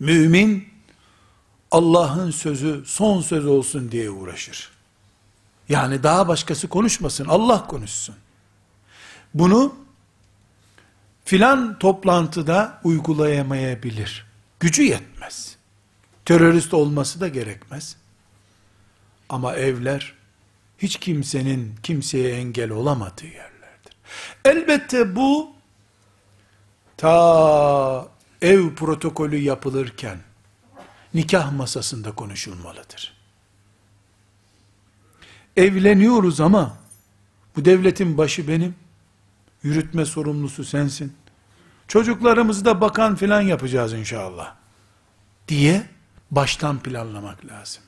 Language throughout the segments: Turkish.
Mümin Allah'ın sözü son söz olsun diye uğraşır. Yani daha başkası konuşmasın, Allah konuşsun. Bunu filan toplantıda uygulayamayabilir. Gücü yetmez. Terörist olması da gerekmez. Ama evler hiç kimsenin kimseye engel olamadığı yerlerdir. Elbette bu ta ev protokolü yapılırken nikah masasında konuşulmalıdır. Evleniyoruz ama bu devletin başı benim. Yürütme sorumlusu sensin. Çocuklarımızı da bakan filan yapacağız inşallah. Diye baştan planlamak lazım.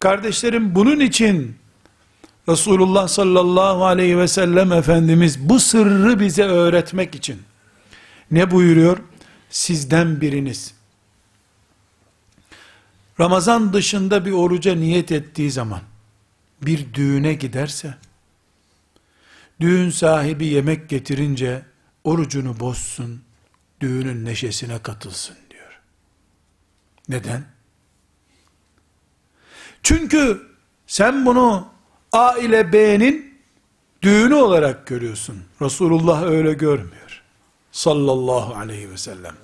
Kardeşlerim bunun için Resulullah sallallahu aleyhi ve sellem Efendimiz bu sırrı bize öğretmek için ne buyuruyor? Sizden biriniz Ramazan dışında bir oruca niyet ettiği zaman bir düğüne giderse düğün sahibi yemek getirince orucunu bozsun, düğünün neşesine katılsın diyor. Neden? Çünkü sen bunu A ile B'nin düğünü olarak görüyorsun. Resulullah öyle görmüyor. Sallallahu aleyhi ve sellem.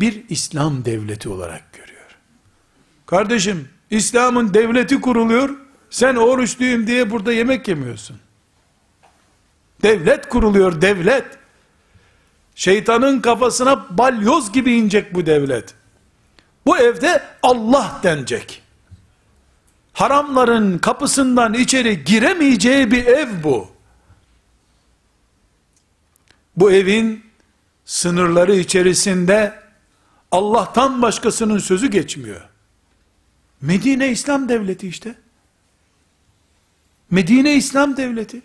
Bir İslam devleti olarak görüyor. Kardeşim, İslam'ın devleti kuruluyor, sen oruçluyum diye burada yemek yemiyorsun. Devlet kuruluyor, devlet. Şeytanın kafasına balyoz gibi inecek bu devlet. Bu evde Allah denecek. Haramların kapısından içeri giremeyeceği bir ev bu. Bu evin sınırları içerisinde Allah'tan başkasının sözü geçmiyor. Medine İslam devleti işte. Medine İslam devleti.